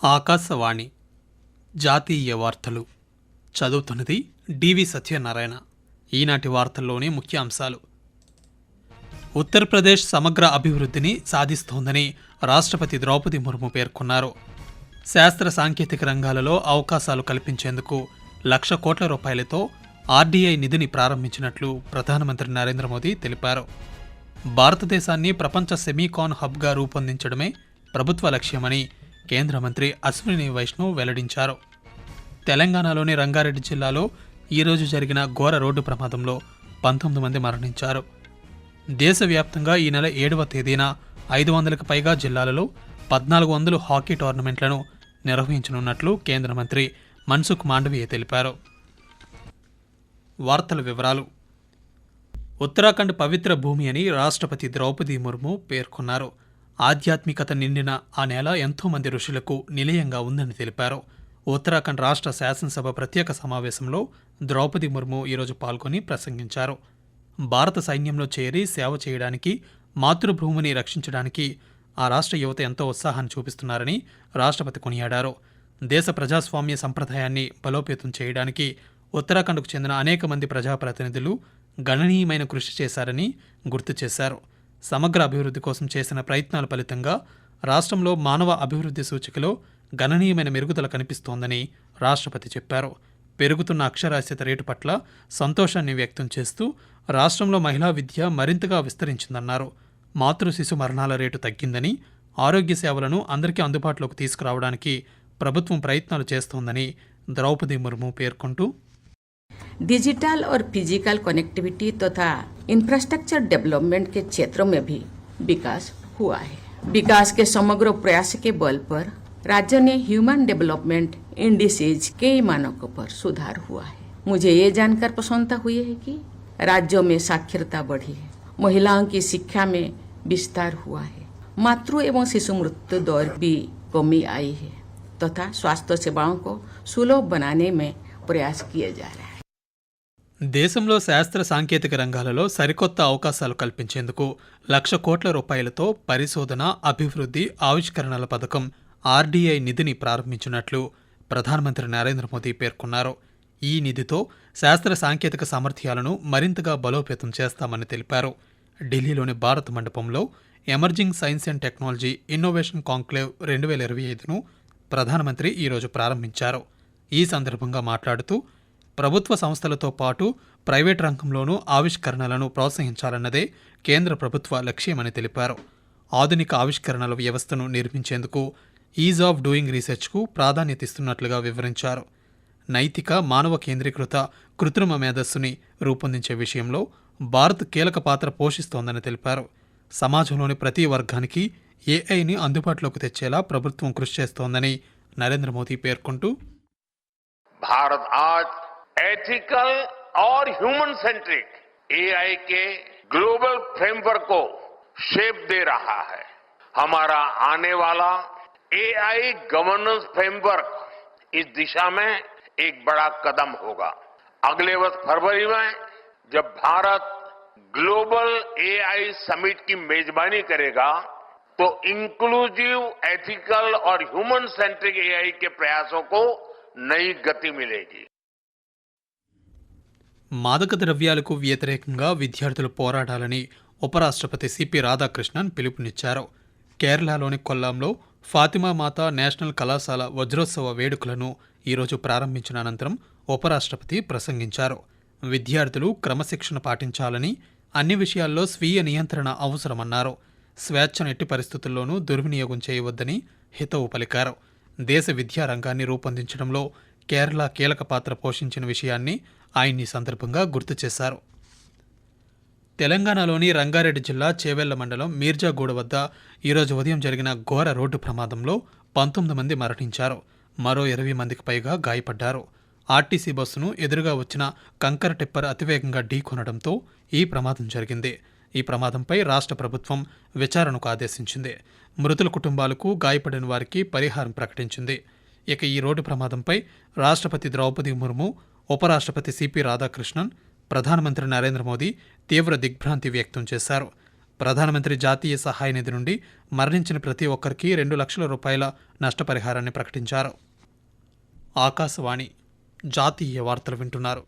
ఆకాశవాణి జాతీయ వార్తలు. చదువుతున్నది డివి సత్యనారాయణ. ఈనాటి వార్తల్లోని ముఖ్య అంశాలు ఉత్తరప్రదేశ్ సమగ్ర అభివృద్ధిని సాధిస్తోందని రాష్ట్రపతి ద్రౌపది ముర్ము పేర్కొన్నారు. శాస్త్ర సాంకేతిక రంగాలలో అవకాశాలు కల్పించేందుకు లక్ష కోట్ల రూపాయలతో ఆర్డీఐ నిధిని ప్రారంభించినట్లు ప్రధానమంత్రి నరేంద్ర మోదీ తెలిపారు. భారతదేశాన్ని ప్రపంచ సెమీకాన్ హబ్గా రూపొందించడమే ప్రభుత్వ లక్ష్యమని కేంద్ర మంత్రి అశ్విని వైష్ణవ్ వెల్లడించారు. తెలంగాణలోని రంగారెడ్డి జిల్లాలో ఈరోజు జరిగిన ఘోర రోడ్డు ప్రమాదంలో పంతొమ్మిది మంది మరణించారు. దేశవ్యాప్తంగా ఈ నెల ఏడవ తేదీన ఐదు వందలకు పైగా జిల్లాలలో పద్నాలుగు వందలు హాకీ టోర్నమెంట్లను నిర్వహించనున్నట్లు కేంద్ర మంత్రి మన్సుఖ్ మాండవీయ తెలిపారు. వార్తల వివరాలు. ఉత్తరాఖండ్ పవిత్ర భూమి అని రాష్ట్రపతి ద్రౌపది ముర్ము పేర్కొన్నారు. ఆధ్యాత్మికత నిండిన ఆ నేల ఎంతోమంది ఋషులకు నిలయంగా ఉందని తెలిపారు. ఉత్తరాఖండ్ రాష్ట్ర శాసనసభ ప్రత్యేక సమావేశంలో ద్రౌపది ముర్ము ఈరోజు పాల్గొని ప్రసంగించారు. భారత సైన్యంలో చేరి సేవ చేయడానికి మాతృభూమిని రక్షించడానికి ఆ రాష్ట్ర యువత ఎంతో ఉత్సాహాన్ని చూపిస్తున్నారని రాష్ట్రపతి కొనియాడారు. దేశ ప్రజాస్వామ్య సంప్రదాయాన్ని బలోపేతం చేయడానికి ఉత్తరాఖండ్కు చెందిన అనేక మంది ప్రజాప్రతినిధులు గణనీయమైన కృషి చేశారని గుర్తు చేశారు. సమగ్ర అభివృద్ధి కోసం చేసిన ప్రయత్నాల ఫలితంగా రాష్ట్రంలో మానవ అభివృద్ధి సూచికలో గణనీయమైన మెరుగుదల కనిపిస్తోందని రాష్ట్రపతి చెప్పారు. పెరుగుతున్న అక్షరాస్యత రేటు పట్ల సంతోషాన్ని వ్యక్తం చేస్తూ రాష్ట్రంలో మహిళా విద్య మరింతగా విస్తరించిందన్నారు. మాతృ శిశు మరణాల రేటు తగ్గిందని ఆరోగ్య సేవలను అందరికీ అందుబాటులోకి తీసుకురావడానికి ప్రభుత్వం ప్రయత్నాలు చేస్తోందని ద్రౌపది ముర్ము పేర్కొంటూ डिजिटल और फ़िज़िकल कनेक्टिविटी तथा इंफ्रास्ट्रक्चर डेवलपमेंट के क्षेत्रों में भी विकास हुआ है। विकास के समग्र प्रयास के बल पर राज्य ने ह्यूमन डेवलपमेंट इंडिसेज के मानकों पर सुधार हुआ है। मुझे ये जानकर प्रसन्नता हुई है कि राज्यों में साक्षरता बढ़ी है। महिलाओं की शिक्षा में विस्तार हुआ है। मातृ एवं शिशु मृत्यु दर भी कमी आई है तथा स्वास्थ्य सेवाओं को सुलभ बनाने में प्रयास किए जा रहे हैं। దేశంలో శాస్త్ర సాంకేతిక రంగాలలో సరికొత్త అవకాశాలు కల్పించేందుకు లక్ష కోట్ల రూపాయలతో పరిశోధన అభివృద్ధి ఆవిష్కరణల పథకం ఆర్డీఐ నిధిని ప్రారంభించినట్లు ప్రధానమంత్రి నరేంద్ర మోదీ పేర్కొన్నారు. ఈ నిధితో శాస్త్ర సాంకేతిక సామర్థ్యాలను మరింతగా బలోపేతం చేస్తామని తెలిపారు. ఢిల్లీలోని భారత్ మండపంలో emerging science and technology innovation conclave రెండు వేల ఇరవై ఐదును ప్రధానమంత్రి ఈరోజు ప్రారంభించారు. ఈ సందర్భంగా మాట్లాడుతూ ప్రభుత్వ సంస్థలతో పాటు ప్రైవేట్ రంగంలోనూ ఆవిష్కరణలను ప్రోత్సహించాలన్నదే కేంద్ర ప్రభుత్వ లక్ష్యమని తెలిపారు. ఆధునిక ఆవిష్కరణల వ్యవస్థను నిర్మించేందుకు ఈజ్ ఆఫ్ డూయింగ్ రీసెర్చ్కు ప్రాధాన్యత ఇస్తున్నట్లుగా వివరించారు. నైతిక మానవ కేంద్రీకృత కృత్రిమ మేధస్సుని రూపొందించే విషయంలో భారత్ కీలక పాత్ర పోషిస్తోందని తెలిపారు. సమాజంలోని ప్రతి వర్గానికి ఏఐని అందుబాటులోకి తెచ్చేలా ప్రభుత్వం కృషి చేస్తోందని నరేంద్ర మోదీ పేర్కొంటూ భారత్ ఆజ్ एथिकल और ह्यूमन सेंट्रिक एआई के ग्लोबल फ्रेमवर्क को शेप दे रहा है। हमारा आने वाला एआई गवर्नेंस फ्रेमवर्क इस दिशा में एक बड़ा कदम होगा। अगले वर्ष फरवरी में जब भारत ग्लोबल एआई समिट की मेजबानी करेगा तो इंक्लूसिव एथिकल और ह्यूमन सेंट्रिक एआई के प्रयासों को नई गति मिलेगी। మాదక ద్రవ్యాలకు వ్యతిరేకంగా విద్యార్థులు పోరాడాలని ఉపరాష్ట్రపతి సిపి రాధాకృష్ణన్ పిలుపునిచ్చారు. కేరళలోని కొల్లాంలో ఫాతిమా మాత నేషనల్ కళాశాల వజ్రోత్సవ వేడుకలను ఈరోజు ప్రారంభించిన అనంతరం ఉపరాష్ట్రపతి ప్రసంగించారు. విద్యార్థులు క్రమశిక్షణ పాటించాలని అన్ని విషయాల్లో స్వీయ నియంత్రణ అవసరమన్నారు. స్వేచ్ఛను ఎట్టి పరిస్థితుల్లోనూ దుర్వినియోగం చేయవద్దని హితవు పలికారు. దేశ విద్యారంగాన్ని రూపొందించడంలో కేరళ కీలక పాత్ర పోషించిన విషయాన్ని ఆయన్ని సందర్భంగా గుర్తు చేశారు. తెలంగాణలోని రంగారెడ్డి జిల్లా చేవెళ్ళ మండలం మీర్జాగూడ వద్ద ఈరోజు ఉదయం జరిగిన ఘోర రోడ్డు ప్రమాదంలో పంతొమ్మిది మంది మరణించారు. మరో ఇరవై మందికి పైగా గాయపడ్డారు. ఆర్టీసీ బస్సును ఎదురుగా వచ్చిన కంకర టిప్పర్ అతివేగంగా ఢీకొనడంతో ఈ ప్రమాదం జరిగింది. ఈ ప్రమాదంపై రాష్ట్ర ప్రభుత్వం విచారణకు ఆదేశించింది. మృతుల కుటుంబాలకు గాయపడిన వారికి పరిహారం ప్రకటించింది. ఇక ఈ రోడ్డు ప్రమాదంపై రాష్ట్రపతి ద్రౌపది ముర్ము ఉపరాష్ట్రపతి సిపి రాధాకృష్ణన్ ప్రధానమంత్రి నరేంద్ర మోదీ తీవ్ర దిగ్భ్రాంతి వ్యక్తం చేశారు. ప్రధానమంత్రి జాతీయ సహాయ నిధి నుండి మరణించిన ప్రతి ఒక్కరికి రెండు లక్షల రూపాయల నష్టపరిహారాన్ని ప్రకటించారు. ఆకాశవాణి జాతీయ వార్తలు వింటున్నారు.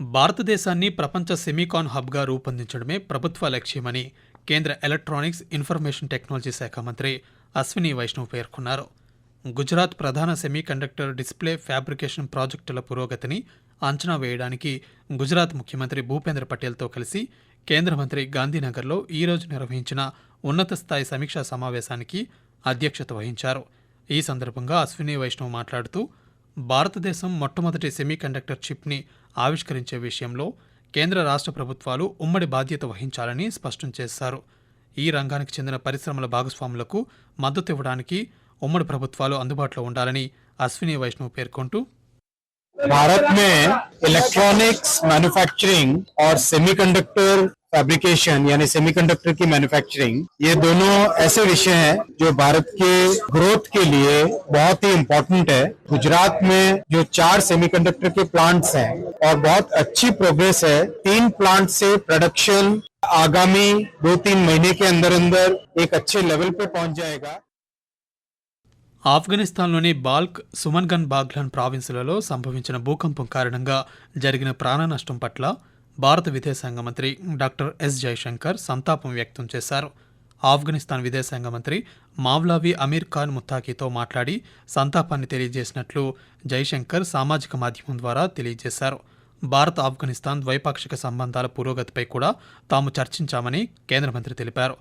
భారతదేశాన్ని ప్రపంచ సెమీకాన్ హబ్గా రూపొందించడమే ప్రభుత్వ లక్ష్యమని కేంద్ర ఎలక్ట్రానిక్స్ ఇన్ఫర్మేషన్ టెక్నాలజీ శాఖ మంత్రి అశ్విని వైష్ణవ్ పేర్కొన్నారు. గుజరాత్ ప్రధాన సెమీకండక్టర్ డిస్ప్లే ఫ్యాబ్రికేషన్ ప్రాజెక్టుల పురోగతిని అంచనా వేయడానికి గుజరాత్ ముఖ్యమంత్రి భూపేంద్ర పటేల్తో కలిసి కేంద్ర మంత్రి గాంధీనగర్లో ఈరోజు నిర్వహించిన ఉన్నత స్థాయి సమీక్షా సమావేశానికి అధ్యక్షత వహించారు. ఈ సందర్భంగా అశ్విని వైష్ణవ్ మాట్లాడుతూ భారతదేశం మొట్టమొదటి సెమీకండక్టర్ చిప్ని ఆవిష్కరించే విషయంలో కేంద్ర రాష్ట్ర ప్రభుత్వాలు ఉమ్మడి బాధ్యత వహించాలని స్పష్టం చేశారు. ఈ రంగానికి చెందిన పరిశ్రమల భాగస్వాములకు మద్దతు ఇవ్వడానికి ఉమ్మడి ప్రభుత్వాలు అందుబాటులో ఉండాలని అశ్విని వైష్ణవ్ పేర్కొంటూ भारत में इलेक्ट्रॉनिक्स मैन्युफैक्चरिंग और सेमीकंडक्टर फैब्रिकेशन यानी सेमीकंडक्टर की मैन्युफैक्चरिंग ये दोनों ऐसे विषय हैं जो भारत के ग्रोथ के लिए बहुत ही इम्पोर्टेंट है गुजरात में जो चार सेमीकंडक्टर के प्लांट्स हैं और बहुत अच्छी प्रोग्रेस है तीन प्लांट से प्रोडक्शन आगामी दो तीन महीने के अंदर अंदर एक अच्छे लेवल पे पहुंच जाएगा ఆఫ్ఘనిస్తాన్లోని బాల్క్ సుమన్గన్ బాగ్లాన్ ప్రావిన్సులలో సంభవించిన భూకంపం కారణంగా జరిగిన ప్రాణ నష్టం పట్ల భారత విదేశాంగ మంత్రి డాక్టర్ ఎస్ జైశంకర్ సంతాపం వ్యక్తం చేశారు ఆఫ్ఘనిస్తాన్ విదేశాంగ మంత్రి మావ్లావి అమీర్ ఖాన్ ముత్తాకీతో మాట్లాడి సంతాపాన్ని తెలియజేసినట్లు జైశంకర్ సామాజిక మాధ్యమం ద్వారా తెలియజేశారు భారత్ ఆఫ్ఘనిస్తాన్ ద్వైపాక్షిక సంబంధాల పురోగతిపై కూడా తాము చర్చించామని కేంద్ర మంత్రి తెలిపారు.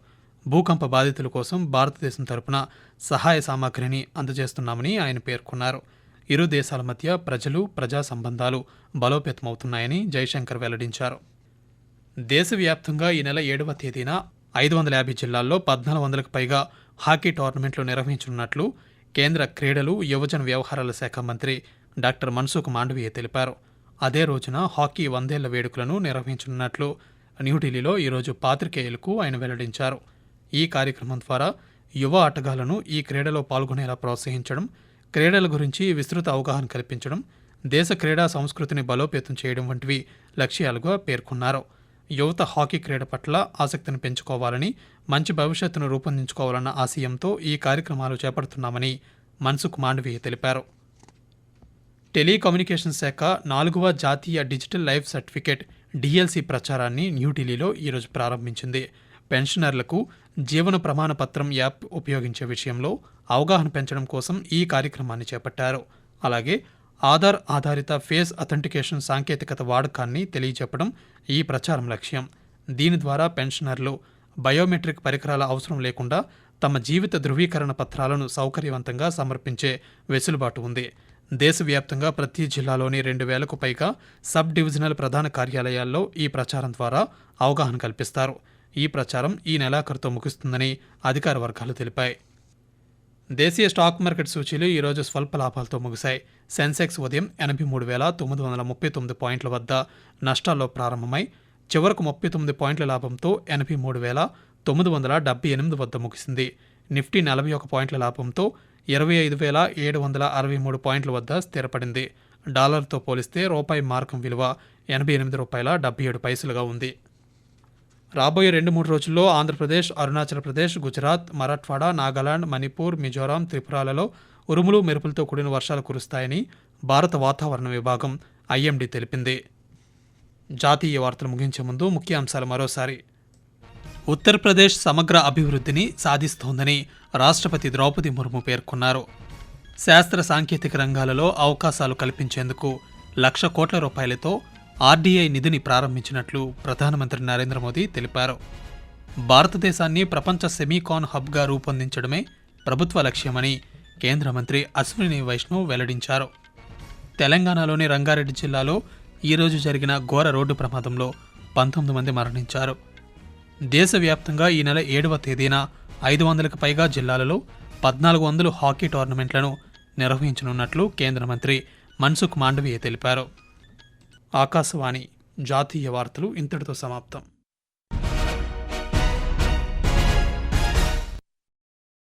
భూకంప బాధితుల కోసం భారతదేశం తరపున సహాయ సామాగ్రిని అందజేస్తున్నామని ఆయన పేర్కొన్నారు. ఇరు దేశాల మధ్య ప్రజలు ప్రజా సంబంధాలు బలోపేతమవుతున్నాయని జైశంకర్ వెల్లడించారు. దేశవ్యాప్తంగా ఈ నెల ఏడవ తేదీన ఐదు వందల యాభై జిల్లాల్లో పద్నాలుగు వందలకు పైగా హాకీ టోర్నమెంట్లు నిర్వహించనున్నట్లు కేంద్ర క్రీడలు యువజన వ్యవహారాల శాఖ మంత్రి డాక్టర్ మన్సుఖ్ మాండవీయ తెలిపారు. అదే రోజున హాకీ వందేళ్ళ వేడుకలను నిర్వహించనున్నట్లు న్యూఢిల్లీలో ఈరోజు పాత్రికేయులకు ఆయన వెల్లడించారు. ఈ కార్యక్రమం ద్వారా యువ ఆటగాళ్ళను ఈ క్రీడలో పాల్గొనేలా ప్రోత్సహించడం క్రీడల గురించి విస్తృత అవగాహన కల్పించడం దేశ క్రీడా సంస్కృతిని బలోపేతం చేయడం వంటివి లక్ష్యాలుగా పేర్కొన్నారు. యువత హాకీ క్రీడ పట్ల ఆసక్తిని పెంచుకోవాలని మంచి భవిష్యత్తును రూపొందించుకోవాలన్న ఆశయంతో ఈ కార్యక్రమాలు చేపడుతున్నామని మన్సుఖ్ మాండవీయ తెలిపారు. టెలికమ్యూనికేషన్ శాఖ నాలుగవ జాతీయ డిజిటల్ లైఫ్ సర్టిఫికేట్ డిఎల్సి ప్రచారాన్ని న్యూఢిల్లీలో ఈరోజు ప్రారంభించింది. పెన్షనర్లకు జీవన ప్రమాణ పత్రం యాప్ ఉపయోగించే విషయంలో అవగాహన పెంచడం కోసం ఈ కార్యక్రమాన్ని చేపట్టారు. అలాగే ఆధార్ ఆధారిత ఫేస్ అథెంటికేషన్ సాంకేతికత వాడకాన్ని తెలియజెప్పడం ఈ ప్రచారం లక్ష్యం. దీని ద్వారా పెన్షనర్లు బయోమెట్రిక్ పరికరాల అవసరం లేకుండా తమ జీవిత ధృవీకరణ పత్రాలను సౌకర్యవంతంగా సమర్పించే వెసులుబాటు ఉంది. దేశవ్యాప్తంగా ప్రతి జిల్లాలోని రెండు వేలకు పైగా సబ్ డివిజనల్ ప్రధాన కార్యాలయాల్లో ఈ ప్రచారం ద్వారా అవగాహన కల్పిస్తారు. ఈ ప్రచారం ఈ నెలాఖరుతో ముగుస్తుందని అధికార వర్గాలు తెలిపాయి. దేశీయ స్టాక్ మార్కెట్ సూచీలు ఈరోజు స్వల్ప లాభాలతో ముగిశాయి. సెన్సెక్స్ ఉదయం ఎనభై మూడు వేల తొమ్మిది వందల ముప్పై తొమ్మిది పాయింట్ల వద్ద నష్టాల్లో ప్రారంభమై చివరకు ముప్పై తొమ్మిది పాయింట్ల లాభంతో ఎనభై మూడు వేల తొమ్మిది వందల డెబ్బై ఎనిమిది వద్ద ముగిసింది. నిఫ్టీ నలభై ఒక పాయింట్ల లాభంతో ఇరవై ఐదు వేల ఏడు వందల అరవై మూడు పాయింట్ల వద్ద స్థిరపడింది. డాలర్తో పోలిస్తే రూపాయి మార్కం విలువ ఎనభై ఎనిమిది రూపాయల డెబ్బై ఏడు పైసలుగా ఉంది. రాబోయే రెండు మూడు రోజుల్లో ఆంధ్రప్రదేశ్ అరుణాచల్ ప్రదేశ్ గుజరాత్ మరాఠ్వాడా నాగాలాండ్ మణిపూర్ మిజోరాం త్రిపురాలలో ఉరుములు మెరుపులతో కూడిన వర్షాలు కురుస్తాయని భారత వాతావరణ విభాగం ఐఎండీ తెలిపింది. జాతీయ వార్తలు ముగించే ముందు ముఖ్య అంశాలు మరోసారి. ఉత్తరప్రదేశ్ సమగ్ర అభివృద్ధిని సాధిస్తోందని రాష్ట్రపతి ద్రౌపది ముర్ము పేర్కొన్నారు. శాస్త్ర సాంకేతిక రంగాలలో అవకాశాలు కల్పించేందుకు లక్ష కోట్ల రూపాయలతో ఆర్డీఐ నిధిని ప్రారంభించినట్లు ప్రధానమంత్రి నరేంద్ర మోదీ తెలిపారు. భారతదేశాన్ని ప్రపంచ సెమీకాన్ హబ్గా రూపొందించడమే ప్రభుత్వ లక్ష్యమని కేంద్ర మంత్రి అశ్విని వైష్ణవ్ వెల్లడించారు. తెలంగాణలోని రంగారెడ్డి జిల్లాలో ఈరోజు జరిగిన ఘోర రోడ్డు ప్రమాదంలో పంతొమ్మిది మంది మరణించారు. దేశవ్యాప్తంగా ఈ నెల ఏడవ తేదీన ఐదు వందలకు పైగా జిల్లాలలో పద్నాలుగు వందలు హాకీ టోర్నమెంట్లను నిర్వహించనున్నట్లు కేంద్ర మంత్రి మన్సుఖ్ మాండవీయ తెలిపారు. ఆకాశవాణి జాతీయ వార్తలు ఇంతటితో సమాప్తం.